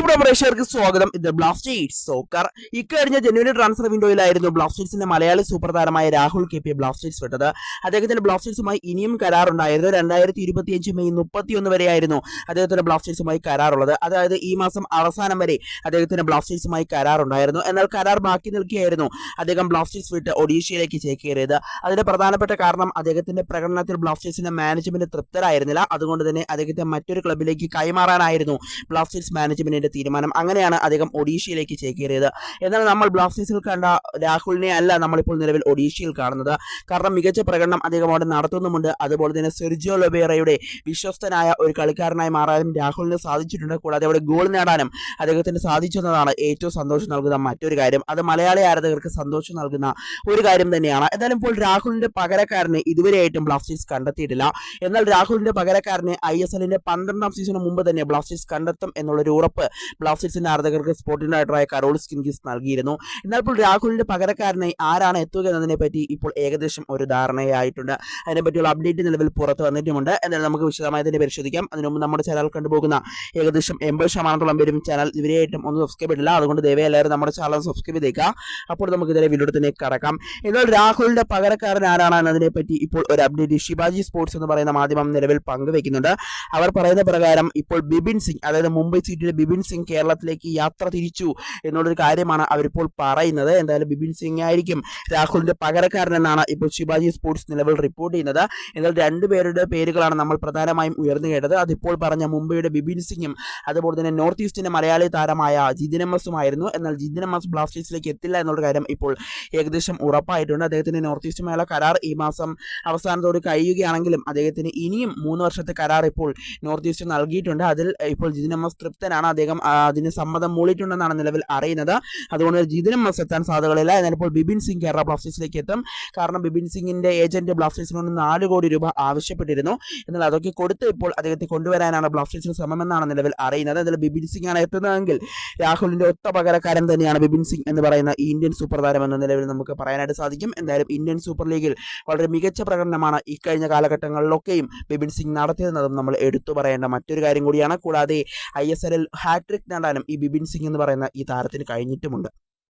പ്രിയപ്പെട്ട പ്രേക്ഷകർക്ക് സ്വാഗതം. ഇത് ബ്ലാസ്റ്റേഴ്സ് സോക്കർ ഇക്കഴിഞ്ഞ ജനുവരി ട്രാൻസ്ഫർ വിൻഡോയിലായിരുന്നു ബ്ലാസ്റ്റേഴ്സിന്റെ മലയാളി സൂപ്പർ താരമായ രാഹുൽ കെ പി ബ്ലാസ്റ്റേഴ്സ് വിട്ടത്. അദ്ദേഹത്തിന്റെ ബ്ലാസ്റ്റേഴ്സുമായി ഇനിയും കരാറുണ്ടായിരുന്നു. രണ്ടായിരത്തി ഇരുപത്തി അഞ്ച് മെയ് മുപ്പത്തിയൊന്ന് വരെയായിരുന്നു അദ്ദേഹത്തിന്റെ ബ്ലാസ്റ്റേഴ്സുമായി കരാറുള്ളത്. അതായത് ഈ മാസം അവസാനം വരെ അദ്ദേഹത്തിന് ബ്ലാസ്റ്റേഴ്സുമായി കരാറുണ്ടായിരുന്നു. എന്നാൽ കരാർ ബാക്കി നിൽക്കുകയായിരുന്നു അദ്ദേഹം ബ്ലാസ്റ്റേഴ്സ് വിട്ട് ഒഡീഷയിലേക്ക് ചേക്കേറിയത്. അതിന്റെ പ്രധാനപ്പെട്ട കാരണം അദ്ദേഹത്തിന്റെ പ്രകടനത്തിൽ ബ്ലാസ്റ്റേഴ്സിന്റെ മാനേജ്മെന്റ് തൃപ്തരായിരുന്നില്ല. അതുകൊണ്ട് തന്നെ അദ്ദേഹത്തെ മറ്റൊരു ക്ലബിലേക്ക് കൈമാറാനായിരുന്നു ബ്ലാസ്റ്റേഴ്സ് മാനേജ്മെന്റിന്റെ തീരുമാനം. അങ്ങനെയാണ് അദ്ദേഹം ഒഡീഷയിലേക്ക് ചേക്കേറിയത്. എന്നാൽ നമ്മൾ ബ്ലാസ്റ്റേഴ്സിൽ കണ്ട രാഹുലിനെ അല്ല നമ്മളിപ്പോൾ നിലവിൽ ഒഡീഷയിൽ കാണുന്നത്. കാരണം മികച്ച പ്രകടനം അദ്ദേഹം അവിടെ നടത്തുന്നുമുണ്ട്. അതുപോലെ തന്നെ സെർജിയോ ലൊബേറയുടെ വിശ്വസ്തനായ ഒരു കളിക്കാരനായി മാറാനും രാഹുലിന് സാധിച്ചിട്ടുണ്ട്. കൂടാതെ അവിടെ ഗോൾ നേടാനും അദ്ദേഹത്തിന് സാധിച്ചെന്നതാണ് ഏറ്റവും സന്തോഷം നൽകുന്ന മറ്റൊരു കാര്യം. അത് മലയാളി ആരാധകർക്ക് സന്തോഷം നൽകുന്ന ഒരു കാര്യം തന്നെയാണ്. എന്നാലും ഇപ്പോൾ രാഹുലിന്റെ പകരക്കാരനെ ഇതുവരെയായിട്ടും ബ്ലാസ്റ്റേഴ്സ് കണ്ടെത്തിയിട്ടില്ല. എന്നാൽ രാഹുലിന്റെ പകരക്കാരനെ ഐ എസ് എല്ലിന്റെ പന്ത്രണ്ടാം സീസണിന് മുമ്പ് തന്നെ ബ്ലാസ്റ്റേഴ്സ് കണ്ടെത്തും എന്നുള്ളൊരു ഉറപ്പ് ബ്ലാസ്റ്റേഴ്സിന്റെ ആരാധകർക്ക് സ്പോർട്ടിംഗ് ഡയറക്ടറായ കരോൾ സ്കിൻകിസ് നൽകിയിരുന്നു. എന്നാൽ ഇപ്പോൾ രാഹുലിന്റെ പകരക്കാരനായി ആരാണ് എത്തുക എന്നതിനെ പറ്റി ഇപ്പോൾ ഏകദേശം ഒരു ധാരണയായിട്ടുണ്ട്. അതിനെപ്പറ്റിയുള്ള അപ്ഡേറ്റ് നിലവിൽ പുറത്ത് വന്നിട്ടുമുണ്ട്. എന്നാൽ നമുക്ക് വിശദമായി തന്നെ പരിശോധിക്കാം. അതിനുമുമ്പ് നമ്മുടെ ചാനൽ കണ്ടുപോകുന്ന ഏകദേശം എൺപത് ശതമാനത്തോളം പേരും ചാനൽ ഇവരെയായിട്ടും ഒന്നും സബ്സ്ക്രൈബ് ചെയ്തിട്ടില്ല അതുകൊണ്ട് ദയവായി എല്ലാവരും നമ്മുടെ ചാനൽ സബ്സ്ക്രൈബ് ചെയ്തേക്കുക. അപ്പോൾ നമുക്ക് ഇതിലെ വീഡിയോ കടക്കാം. എന്നാൽ രാഹുലിന്റെ പകരക്കാരൻ ആരാണ് എന്നതിനെ പറ്റി ഇപ്പോൾ ഒരു അപ്ഡേറ്റ് ശിവാജി സ്പോർട്സ് എന്ന് പറയുന്ന മാധ്യമം നിലവിൽ പങ്കുവെക്കുന്നുണ്ട്. അവർ പറയുന്ന പ്രകാരം ഇപ്പോൾ ബിബിൻ സിംഗ് അതായത് മുംബൈ സിറ്റിയിലെ ബിപിൻ സിംഗ് കേരളത്തിലേക്ക് യാത്ര തിരിച്ചു എന്നുള്ളൊരു കാര്യമാണ് അവരിപ്പോൾ പറയുന്നത്. എന്തായാലും ബിപിൻ സിംഗ് ആയിരിക്കും രാഹുലിന്റെ പകരക്കാരൻ എന്നാണ് ഇപ്പോൾ ശിവാജി സ്പോർട്സ് നിലവിൽ റിപ്പോർട്ട് ചെയ്യുന്നത്. എന്നാൽ രണ്ടുപേരുടെ പേരുകളാണ് നമ്മൾ പ്രധാനമായും ഉയർന്നു കേട്ടത്. അതിപ്പോൾ പറഞ്ഞ മുംബൈയുടെ ബിപിൻ സിംഗും അതുപോലെ തന്നെ നോർത്ത് ഈസ്റ്റിന്റെ മലയാളി താരമായ ജിതിൻ എം എസുമായിരുന്നു എന്നാൽ ജിതിൻ എം എസ് ബ്ലാസ്റ്റേഴ്സിലേക്ക് എത്തില്ല എന്നുള്ള കാര്യം ഇപ്പോൾ ഏകദേശം ഉറപ്പായിട്ടുണ്ട്. അദ്ദേഹത്തിന്റെ നോർത്ത് ഈസ്റ്റുമായുള്ള കരാർ ഈ മാസം അവസാനത്തോട് കഴിയുകയാണെങ്കിലും അദ്ദേഹത്തിന് ഇനിയും മൂന്ന് വർഷത്തെ കരാർ ഇപ്പോൾ നോർത്ത് ഈസ്റ്റ് നൽകിയിട്ടുണ്ട്. അതിൽ ഇപ്പോൾ ജിതിൻ എം എസ് തൃപ്തനാണ് അദ്ദേഹം ആ, അതിന് സമ്മതം മൂളിയിട്ടുണ്ടെന്നാണ് നിലവിൽ അറിയുന്നത്. അതുകൊണ്ട് ജിതിനും മത്സരത്താൻ സാധ്യതകളില്ല എന്നാൽ ഇപ്പോൾ ബിപിൻ സിംഗ് കേരള ബ്ലാസ്റ്റേഴ്സിലേക്ക് എത്തും. കാരണം ബിപിൻ സിംഗിന്റെ ഏജന്റ് ബ്ലാസ്റ്റേഴ്സിനോട് നാല് കോടി രൂപ ആവശ്യപ്പെട്ടിരുന്നു. എന്നാൽ അതൊക്കെ കൊടുത്ത് ഇപ്പോൾ അദ്ദേഹത്തെ കൊണ്ടുവരാനാണ് ബ്ലാസ്റ്റേഴ്സിന് ശ്രമമെന്നാണ് നിലവിൽ അറിയുന്നത്. എന്നാൽ ബിപിൻ സിംഗ് ആണ് എത്തുന്നതെങ്കിൽ രാഹുലിന്റെ ഒത്ത പകരക്കാരൻ തന്നെയാണ് ബിപിൻ സിംഗ് എന്ന് പറയുന്ന ഇന്ത്യൻ സൂപ്പർ താരം എന്ന നിലവിൽ നമുക്ക് പറയാനായിട്ട് സാധിക്കും. എന്തായാലും ഇന്ത്യൻ സൂപ്പർ ലീഗിൽ വളരെ മികച്ച പ്രകടനമാണ് ഇക്കഴിഞ്ഞ കാലഘട്ടങ്ങളിലൊക്കെയും ബിപിൻ സിംഗ് നടത്തിയതെന്നതും നമ്മൾ എടുത്തു പറയേണ്ട മറ്റൊരു കാര്യം കൂടിയാണ്. കൂടാതെ ഐ എസ് എല്ലിൽ ഹാട്രിക് നേടാനും ഈ ബിപിൻ സിംഗ് എന്ന് പറയുന്ന ഈ താരത്തിന് കഴിഞ്ഞിട്ടുമുണ്ട്.